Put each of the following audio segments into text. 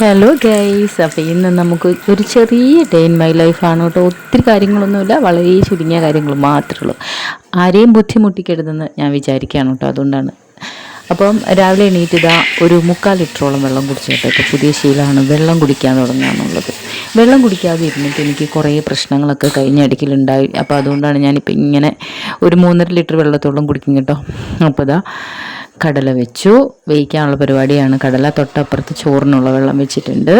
Hello guys അപ്പോൾ ഇന്ന് നമുക്ക് ഒരു ചെറിയ ഡേ ഇൻ മൈ ലൈഫാണ് കേട്ടോ. ഒത്തിരി കാര്യങ്ങളൊന്നുമില്ല. വളരെ ചുരുങ്ങിയ കാര്യങ്ങൾ മാത്രമേ ഉള്ളൂ. ആരെയും ബുദ്ധിമുട്ടിക്കരുതെന്ന് ഞാൻ വിചാരിക്കുകയാണ് കേട്ടോ. അതുകൊണ്ടാണ്. അപ്പം രാവിലെ എണീറ്റ് ഇതാ ഒരു മുക്കാൽ ലിറ്ററോളം വെള്ളം കുടിച്ചിട്ടൊക്കെ പുതിയ ശീലമാണ്. വെള്ളം കുടിക്കാൻ തുടങ്ങുകയെന്നുള്ളത് വെള്ളം കുടിക്കാതെ ഇരുന്നിട്ട് എനിക്ക് കുറേ പ്രശ്നങ്ങളൊക്കെ കഴിഞ്ഞ ഇടയ്ക്കിലുണ്ടായി അപ്പോൾ അതുകൊണ്ടാണ് ഞാനിപ്പോൾ ഇങ്ങനെ ഒരു മൂന്നര ലിറ്റർ വെള്ളത്തോളം കുടിക്കും കേട്ടോ. അപ്പോൾ ഇതാ കടല വെച്ചു. വേവിക്കാനുള്ള പരിപാടിയാണ് കടല. തൊട്ടപ്പുറത്ത് ചോറിനുള്ള വെള്ളം വെച്ചിട്ടുണ്ട്.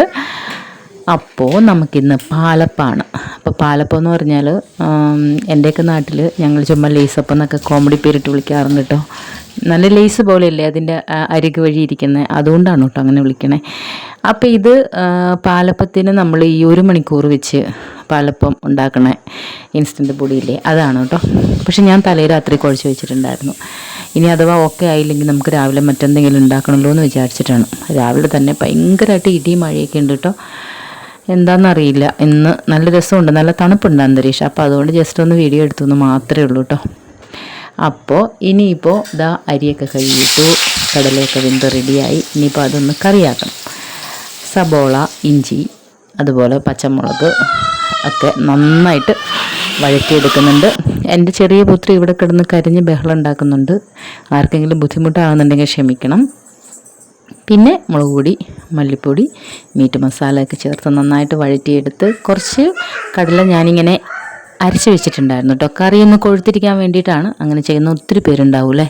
അപ്പോൾ നമുക്കിന്ന് പാലപ്പാണ്. അപ്പോൾ പാലപ്പം എന്ന് പറഞ്ഞാൽ എന്റെയൊക്കെ നാട്ടിൽ ഞങ്ങൾ ചുമ്മാ ലേസപ്പം എന്നൊക്കെ കോമഡി പേരിട്ട് വിളിക്കാറുണ്ട് കേട്ടോ നല്ല ലേസ് പോലെയല്ലേ അതിന്റെ അരികു വഴി ഇരിക്കുന്നത് അതുകൊണ്ടാണ് കേട്ടോ അങ്ങനെ വിളിക്കണേ. അപ്പോൾ ഇത് പാലപ്പത്തിന് നമ്മൾ ഈ ഒരു മണിക്കൂർ വെച്ച് പാലപ്പം ഉണ്ടാക്കണേ ഇൻസ്റ്റന്റ് പൊടിയില്ലേ അതാണ് കേട്ടോ പക്ഷെ ഞാൻ തലേ രാത്രി കുഴച്ച് വെച്ചിട്ടുണ്ടായിരുന്നു. ഇനി അഥവാ ഓക്കെ ആയില്ലെങ്കിൽ നമുക്ക് രാവിലെ മറ്റെന്തെങ്കിലും ഉണ്ടാക്കണമല്ലോ എന്ന് വിചാരിച്ചിട്ടാണ്. രാവിലെ തന്നെ ഭയങ്കരമായിട്ട് ഇടി മഴയൊക്കെ ഉണ്ട് കേട്ടോ. എന്താണെന്നറിയില്ല ഇന്ന് നല്ല രസമുണ്ട്. നല്ല തണുപ്പുണ്ട് അന്തരീക്ഷം. അപ്പോൾ അതുകൊണ്ട് ജസ്റ്റ് ഒന്ന് വീഡിയോ എടുത്തു എന്ന് മാത്രമേ ഉള്ളൂ കേട്ടോ. അപ്പോൾ ഇനിയിപ്പോൾ ഇതാ അരിയൊക്കെ കഴുകിയിട്ടു കടലയൊക്കെ വെന്ത് റെഡിയായി ഇനിയിപ്പോൾ അതൊന്ന് കറിയാക്കണം. സബോള ഇഞ്ചി അതുപോലെ പച്ചമുളക് ഒക്കെ നന്നായിട്ട് വഴറ്റിയെടുക്കുന്നുണ്ട്. എന്റെ ചെറിയ പുത്രി ഇവിടെ കിടന്ന് കരിഞ്ഞ് ബഹളം ഉണ്ടാക്കുന്നുണ്ട്. ആർക്കെങ്കിലും ബുദ്ധിമുട്ടാകുന്നുണ്ടെങ്കിൽ ക്ഷമിക്കണം. പിന്നെ മുളക് പൊടി മല്ലിപ്പൊടി മീറ്റ് മസാല ഒക്കെ ചേർത്ത് നന്നായിട്ട് വഴറ്റിയെടുത്ത് കുറച്ച് കടല ഞാനിങ്ങനെ അരച്ച് വെച്ചിട്ടുണ്ടായിരുന്നു കേട്ടോ കറിയൊന്ന് കൊഴുത്തിരിക്കാൻ വേണ്ടിയിട്ടാണ്. അങ്ങനെ ചെയ്യുന്ന ഒത്തിരി പേരുണ്ടാവൂലേ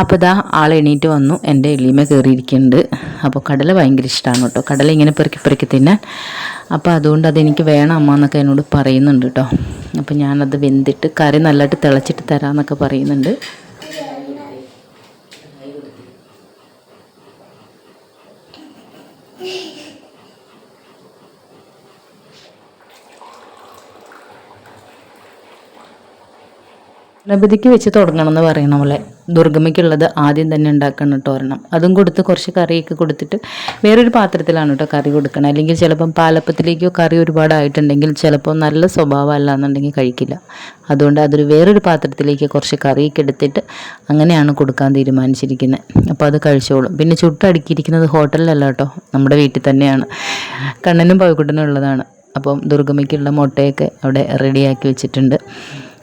അപ്പോൾ ഇതാ ആൾ എണീറ്റ് വന്നു. എന്റെ എളിമ കയറിയിരിക്കുന്നുണ്ട്. അപ്പോൾ കടല ഭയങ്കര ഇഷ്ടമാണ് കേട്ടോ. കടല ഇങ്ങനെ പെറുക്കി പെറുക്കി തിന്നാൻ. അപ്പോൾ അതുകൊണ്ട് അതെനിക്ക് വേണം അമ്മ എന്നൊക്കെ എന്നോട് പറയുന്നുണ്ട് കേട്ടോ. അപ്പോൾ ഞാനത് വെന്തിട്ട് കറി നല്ലതായിട്ട് തിളച്ചിട്ട് തരാമെന്നൊക്കെ പറയുന്നുണ്ട്. ഗണപതിക്ക് വെച്ച് തുടങ്ങണം എന്ന് പറയണ പോലെ ദുർഗമ്മയ്ക്കുള്ളത് ആദ്യം തന്നെ ഉണ്ടാക്കണം കേട്ടോ ഒരെണ്ണം. അതും കൊടുത്ത് കുറച്ച് കറിയൊക്കെ കൊടുത്തിട്ട് വേറൊരു പാത്രത്തിലാണ് കേട്ടോ കറി കൊടുക്കണം. അല്ലെങ്കിൽ ചിലപ്പം പാലപ്പത്തിലേക്കോ കറി ഒരുപാടായിട്ടുണ്ടെങ്കിൽ ചിലപ്പോൾ നല്ല സ്വഭാവം അല്ല എന്നുണ്ടെങ്കിൽ കഴിക്കില്ല. അതുകൊണ്ട് അതൊരു വേറൊരു പാത്രത്തിലേക്ക് കുറച്ച് കറിയൊക്കെ എടുത്തിട്ട് അങ്ങനെയാണ് കൊടുക്കാൻ തീരുമാനിച്ചിരിക്കുന്നത്. അപ്പോൾ അത് കഴിച്ചോളും. പിന്നെ ചുട്ടടുക്കിയിരിക്കുന്നത് ഹോട്ടലിലല്ല കേട്ടോ. നമ്മുടെ വീട്ടിൽ തന്നെയാണ്. കണ്ണനും പവിക്കുട്ടനും ഉള്ളതാണ്. അപ്പം ദുർഗമ്മയ്ക്കുള്ള മുട്ടയൊക്കെ അവിടെ റെഡിയാക്കി വെച്ചിട്ടുണ്ട്.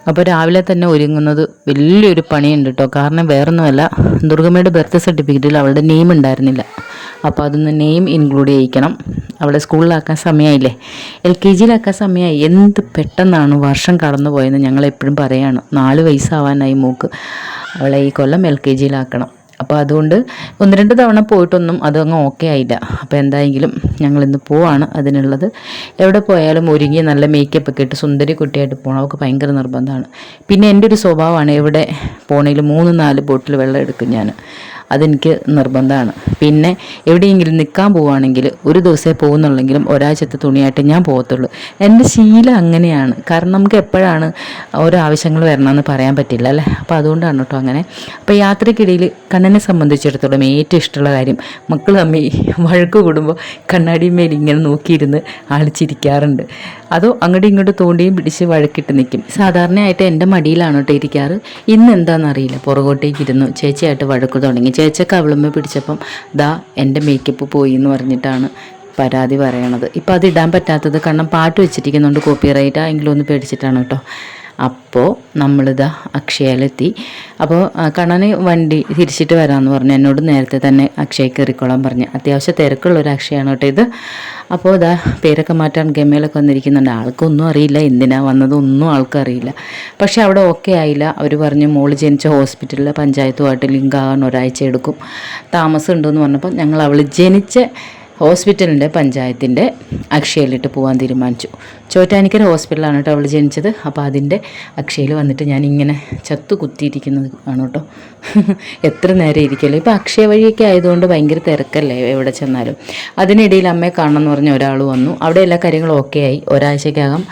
അപ്പോൾ രാവിലെ തന്നെ ഒരുങ്ങുന്നത് വലിയൊരു പണിയുണ്ട് കേട്ടോ കാരണം വേറൊന്നുമല്ല ദുർഗമ്മയുടെ ബർത്ത് സർട്ടിഫിക്കറ്റിൽ അവളുടെ നെയിം ഉണ്ടായിരുന്നില്ല. അപ്പോൾ അതൊന്ന് നെയിം ഇൻക്ലൂഡ് ചെയ്യിക്കണം. അവളെ സ്കൂളിലാക്കാൻ സമയമായില്ലേ എൽ കെ ജിയിലാക്കാൻ സമയമായി എന്ത് പെട്ടെന്നാണ് വർഷം കടന്നു പോയെന്ന് ഞങ്ങൾ എപ്പോഴും പറയാണ്. നാല് വയസ്സാവാനായി മൂക്ക്. അവളെ ഈ കൊല്ലം എൽ കെ ജിയിലാക്കണം. അപ്പോൾ അതുകൊണ്ട് ഒന്ന് രണ്ട് തവണ പോയിട്ടൊന്നും അതങ്ങ് ഓക്കെ ആയില്ല. അപ്പോൾ എന്തായെങ്കിലും ഞങ്ങൾ ഇന്ന് പോവാണ് അതിനുള്ളത്. എവിടെ പോയാലും ഒരുങ്ങി നല്ല മേക്കപ്പ് ഒക്കെ ഇട്ട് സുന്ദരി കുട്ടിയായിട്ട് പോകണം അവൾക്ക് ഭയങ്കര നിർബന്ധമാണ്. പിന്നെ എന്റെ ഒരു സ്വഭാവമാണ് എവിടെ പോണെങ്കിലും മൂന്ന് നാല് ബോട്ടിൽ വെള്ളം എടുക്കും ഞാൻ. അതെനിക്ക് നിർബന്ധമാണ്. പിന്നെ എവിടെയെങ്കിലും നിൽക്കാൻ പോവുകയാണെങ്കിൽ ഒരു ദിവസമേ പോകുന്നുള്ളെങ്കിലും ഒരാഴ്ചത്തെ തുണിയായിട്ട് ഞാൻ പോകത്തുള്ളൂ. എന്റെ ശീലം അങ്ങനെയാണ്. കാരണം നമുക്ക് എപ്പോഴാണ് ഓരോ ആവശ്യങ്ങൾ വരണമെന്ന് പറയാൻ പറ്റില്ല അല്ലേ? അപ്പോൾ അതുകൊണ്ടാണ് കേട്ടോ അങ്ങനെ. അപ്പോൾ യാത്രയ്ക്കിടയിൽ കണ്ണനെ സംബന്ധിച്ചിടത്തോളം ഏറ്റവും ഇഷ്ടമുള്ള കാര്യം മക്കൾ തമ്മിൽ വഴക്ക് കൂടുമ്പോൾ കണ്ണാടിമേൽ ഇങ്ങനെ നോക്കിയിരുന്ന് ആളിച്ചിരിക്കാറുണ്ട്. ചിരിക്കാറുണ്ട് അതോ അങ്ങോട്ടും ഇങ്ങോട്ടും തോണ്ടിയും പിടിച്ച് വഴക്കിട്ട് നിൽക്കും. സാധാരണയായിട്ട് എന്റെ മടിയിലാണ് കേട്ടോ ഇരിക്കാറ്. ഇന്ന് എന്താണെന്നറിയില്ല. പുറകോട്ടേക്ക് ഇരുന്നു ചേച്ചിയായിട്ട് വഴക്ക് തുടങ്ങി. ചേച്ചിയൊക്കെ കവിളുമ്മ പിടിച്ചപ്പം ദാ എന്റെ മേക്കപ്പ് പോയി എന്ന് പറഞ്ഞിട്ടാണ് പരാതി പറയണത്. ഇപ്പം അതിടാൻ പറ്റാത്തത് കാരണം പാട്ട് വെച്ചിരിക്കുന്നുണ്ട് കോപ്പി റൈറ്റ് എങ്കിലും ഒന്ന് പേടിച്ചിട്ടാണ് കേട്ടോ അപ്പോൾ നമ്മളിതാ അക്ഷയയിലെത്തി. അപ്പോൾ കണ്ണന് വണ്ടി തിരിച്ചിട്ട് വരാമെന്ന് പറഞ്ഞു. എന്നോട് നേരത്തെ തന്നെ അക്ഷയ കയറിക്കോളാൻ പറഞ്ഞു. അത്യാവശ്യം തിരക്കുള്ള ഒരു അക്ഷയാണ് കേട്ടോ ഇത്. അപ്പോൾ ഇതാ പേരൊക്കെ മാറ്റാൻ ഗമയിലൊക്കെ വന്നിരിക്കുന്നുണ്ട്. ആൾക്കൊന്നും അറിയില്ല. എന്തിനാ വന്നതൊന്നും ആൾക്കറിയില്ല പക്ഷേ അവിടെ ഓക്കെ ആയില്ല. അവർ പറഞ്ഞു മോൾ ജനിച്ച ഹോസ്പിറ്റലിൽ പഞ്ചായത്തുമായിട്ട് ലിങ്ക് ആകാൻ ഒരാഴ്ച എടുക്കും. താമസം ഉണ്ടെന്ന് പറഞ്ഞപ്പോൾ ഞങ്ങൾ അവൾ ജനിച്ച ഹോസ്പിറ്റലിന്റെ പഞ്ചായത്തിന്റെ അക്ഷയയിലിട്ട് പോകാൻ തീരുമാനിച്ചു. ചോറ്റാനിക്കര ഹോസ്പിറ്റലാണ് കേട്ടോ അവൾ ജനിച്ചത്. അപ്പോൾ അതിന്റെ അക്ഷയയിൽ വന്നിട്ട് ഞാൻ ഇങ്ങനെ ചത്തു കുത്തിയിരിക്കുന്നത് ആണ് കേട്ടോ. എത്ര നേരം ഇരിക്കല്ലോ? ഇപ്പോൾ അക്ഷയ വഴിയൊക്കെ ആയതുകൊണ്ട് ഭയങ്കര തിരക്കല്ലേ എവിടെ ചെന്നാലും. അതിനിടയിൽ അമ്മയെ കാണണം എന്ന് പറഞ്ഞ ഒരാൾ വന്നു. അവിടെ എല്ലാ കാര്യങ്ങളും ഓക്കെ ആയി. ഒരാഴ്ചക്കകം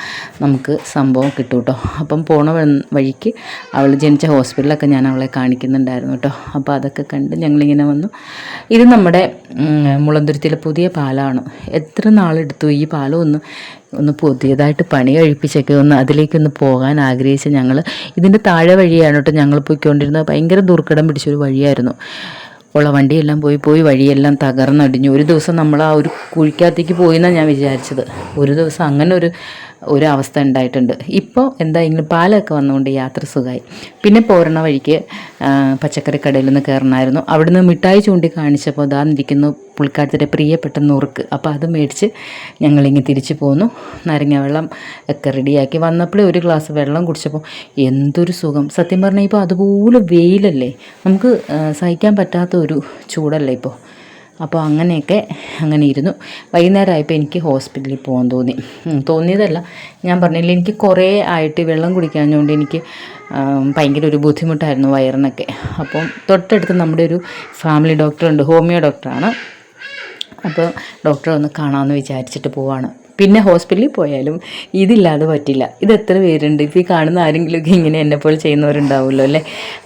നമുക്ക് സംഭവം കിട്ടും കേട്ടോ. അപ്പം പോണ വഴിക്ക് അവൾ ജനിച്ച ഹോസ്പിറ്റലൊക്കെ ഞാൻ അവളെ കാണിക്കുന്നുണ്ടായിരുന്നു കേട്ടോ. അപ്പോൾ അതൊക്കെ കണ്ട് ഞങ്ങളിങ്ങനെ വന്നു. ഇത് നമ്മുടെ മുളന്തുരുത്തിയിലെ പുതിയ പാലാണ്. എത്ര നാളെടുത്തു ഈ പാലം ഒന്ന് ഒന്ന് പുതിയതായിട്ട് പണി കഴിപ്പിച്ചൊക്കെ ഒന്ന് അതിലേക്കൊന്ന് പോകാൻ ആഗ്രഹിച്ച ഞങ്ങൾ ഇതിന്റെ താഴെ വഴിയാണ് കേട്ടോ ഞങ്ങൾ പോയിക്കൊണ്ടിരുന്നത്. ഭയങ്കര ദുർഘടം പിടിച്ചൊരു വഴിയായിരുന്നു. ഉള്ള വണ്ടിയെല്ലാം പോയി പോയി വഴിയെല്ലാം തകർന്നടിഞ്ഞു. ഒരു ദിവസം നമ്മൾ ആ ഒരു കുഴിക്കകത്തേക്ക് പോയി എന്നാണ് ഞാൻ വിചാരിച്ചത്. ഒരു ദിവസം അങ്ങനെ ഒരു ഒരു അവസ്ഥ ഉണ്ടായിട്ടുണ്ട് ഇപ്പോൾ എന്തായെങ്കിലും പാലൊക്കെ വന്നുകൊണ്ട് യാത്ര സുഖമായി പിന്നെ പോരണ വഴിക്ക് പച്ചക്കറി കടയിൽ നിന്ന് കയറണമായിരുന്നു അവിടുന്ന് മിഠായി ചൂണ്ടി കാണിച്ചപ്പോൾ അതാ നിൽക്കുന്നു പുള്ളിക്കാരത്തിന്റെ പ്രിയപ്പെട്ട നുറുക്ക്. അപ്പോൾ അത് മേടിച്ച് ഞങ്ങളിങ്ങനെ തിരിച്ചു പോന്നു. നാരങ്ങ വെള്ളം ഒക്കെ റെഡിയാക്കി. വന്നപ്പോഴേ ഒരു ഗ്ലാസ് വെള്ളം കുടിച്ചപ്പോൾ എന്തൊരു സുഖം. സത്യം പറഞ്ഞാൽ ഇപ്പോൾ അതുപോലെ വെയിലല്ലേ. നമുക്ക് സഹിക്കാൻ പറ്റാത്ത ഒരു ചൂടല്ലേ ഇപ്പോൾ അപ്പോൾ അങ്ങനെയൊക്കെ അങ്ങനെ ഇരുന്നു. വൈകുന്നേരമായപ്പോൾ എനിക്ക് ഹോസ്പിറ്റലിൽ പോകാൻ തോന്നി. തോന്നിയതല്ല. ഞാൻ പറഞ്ഞില്ല എനിക്ക് കുറേ ആയിട്ട് വെള്ളം കുടിക്കാഞ്ഞുകൊണ്ട് എനിക്ക് ഭയങ്കര ഒരു ബുദ്ധിമുട്ടായിരുന്നു വയറിനൊക്കെ. അപ്പം തൊട്ടടുത്ത് നമ്മുടെ ഒരു ഫാമിലി ഡോക്ടറുണ്ട് ഹോമിയോ ഡോക്ടറാണ്. അപ്പോൾ ഡോക്ടറെ ഒന്ന് കാണാമെന്ന് വിചാരിച്ചിട്ട് പോവാണ്. പിന്നെ ഹോസ്പിറ്റലിൽ പോയാലും ഇതില്ലാതെ പറ്റില്ല. ഇത് എത്ര പേരുണ്ട്? ഇപ്പോൾ ഈ കാണുന്ന ആരെങ്കിലുമൊക്കെ ഇങ്ങനെ എന്നെപ്പോലെ ചെയ്യുന്നവരുണ്ടാവുമല്ലോ അല്ലേ?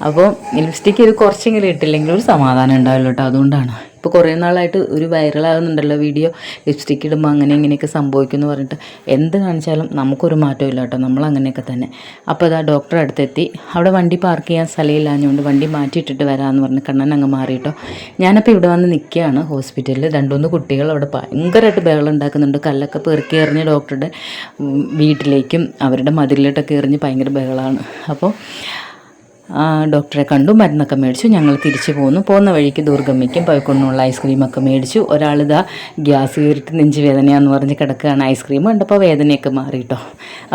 അപ്പോൾ ലിപ്സ്റ്റിക്ക് ഇത് കുറച്ചെങ്കിലും ഇട്ടില്ലെങ്കിൽ ഒരു സമാധാനം ഉണ്ടാവില്ല കേട്ടോ അതുകൊണ്ടാണ്. ഇപ്പോൾ കുറേ നാളായിട്ട് ഒരു വൈറലാകുന്നുണ്ടല്ലോ വീഡിയോ. ലിപ്സ്റ്റിക്ക് ഇടുമ്പോൾ അങ്ങനെ ഇങ്ങനെയൊക്കെ സംഭവിക്കും എന്ന് പറഞ്ഞിട്ട്. എന്ത് കാണിച്ചാലും നമുക്കൊരു മാറ്റവും ഇല്ല കേട്ടോ. നമ്മൾ അങ്ങനെയൊക്കെ തന്നെ. അപ്പോൾ അതാ ഡോക്ടറെ അടുത്തെത്തി. അവിടെ വണ്ടി പാർക്ക് ചെയ്യാൻ സ്ഥലമില്ലാഞ്ഞുകൊണ്ട് വണ്ടി മാറ്റിയിട്ടിട്ട് വരാമെന്ന് പറഞ്ഞ് കണ്ണൻ അങ്ങ് മാറി കേട്ടോ. ഞാനപ്പോൾ ഇവിടെ വന്ന് നിൽക്കുകയാണ് ഹോസ്പിറ്റലിൽ രണ്ടുമൂന്ന് കുട്ടികൾ അവിടെ ഭയങ്കരമായിട്ട് ബഹളം ഉണ്ടാക്കുന്നുണ്ട്. കല്ലൊക്കെ പെറുക്കി എറിഞ്ഞ് ഡോക്ടറുടെ വീട്ടിലേക്കും അവരുടെ മതിലിലോട്ടൊക്കെ എറിഞ്ഞ് ഭയങ്കര ബഹളമാണ് അപ്പോൾ ഡോക്ടറെ കണ്ടു മരുന്നൊക്കെ മേടിച്ചു ഞങ്ങൾ തിരിച്ചു പോന്നു. പോകുന്ന വഴിക്ക് ദുർഗമ്മയ്ക്കും പൈക്കൊണ്ടുള്ള ഐസ്ക്രീമൊക്കെ മേടിച്ചു. ഒരാളിതാ ഗ്യാസ് കയറിയിട്ട് നെഞ്ച് വേദനയാന്ന് പറഞ്ഞ് കിടക്കുകയാണ് ഐസ്ക്രീം കണ്ടപ്പോൾ വേദനയൊക്കെ മാറി കേട്ടോ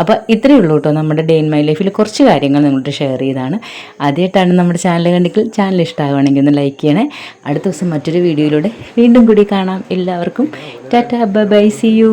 അപ്പോൾ ഇത്രയേ ഉള്ളൂ കേട്ടോ നമ്മുടെ ഡേ ഇൻ മൈ ലൈഫിൽ കുറച്ച് കാര്യങ്ങൾ നിങ്ങളോട് ഷെയർ ചെയ്താണ് ആദ്യമായിട്ടാണ് നമ്മുടെ ചാനൽ കണ്ടെങ്കിൽ ചാനൽ ഇഷ്ടമാവുകയാണെങ്കിൽ ഒന്ന് ലൈക്ക് ചെയ്യണേ. അടുത്ത ദിവസം മറ്റൊരു വീഡിയോയിലൂടെ വീണ്ടും കൂടി കാണാം. എല്ലാവർക്കും ടാറ്റ ബൈ സി യു